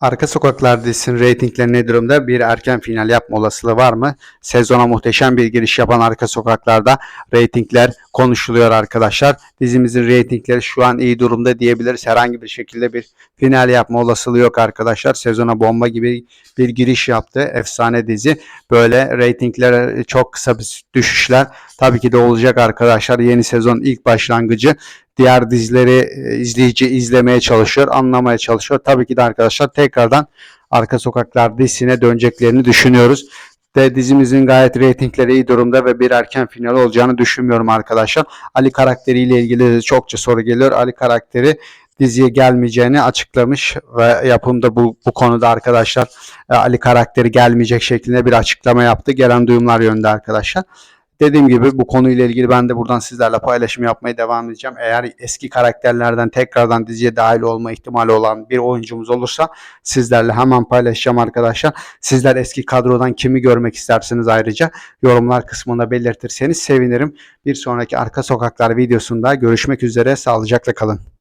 Arka Sokaklar dizisinin reytingleri ne durumda? Bir erken final yapma olasılığı var mı? Sezona muhteşem bir giriş yapan Arka Sokaklar'da reytingler konuşuluyor arkadaşlar. Dizimizin reytingleri şu an iyi durumda diyebiliriz. Herhangi bir şekilde bir final yapma olasılığı yok arkadaşlar. Sezona bomba gibi bir giriş yaptı. Efsane dizi. Böyle reytinglere çok kısa bir düşüşler tabii ki de olacak arkadaşlar. Yeni sezon ilk başlangıcı diğer dizileri e, izleyici izlemeye çalışıyor, anlamaya çalışıyor. Tabii ki de arkadaşlar tekrardan Arka Sokaklar dizisine döneceklerini düşünüyoruz. De dizimizin gayet reytingleri iyi durumda ve bir erken final olacağını düşünmüyorum arkadaşlar. Ali karakteriyle ilgili çokça soru geliyor. Ali karakteri diziye gelmeyeceğini açıklamış ve yapımda bu, bu konuda arkadaşlar e, Ali karakteri gelmeyecek şeklinde bir açıklama yaptı. Gelen duyumlar yönde arkadaşlar. Dediğim gibi bu konuyla ilgili ben de buradan sizlerle paylaşım yapmaya devam edeceğim. Eğer eski karakterlerden tekrardan diziye dahil olma ihtimali olan bir oyuncumuz olursa sizlerle hemen paylaşacağım arkadaşlar. Sizler eski kadrodan kimi görmek istersiniz ayrıca yorumlar kısmında belirtirseniz sevinirim. Bir sonraki Arka Sokaklar videosunda görüşmek üzere. Sağlıcakla kalın.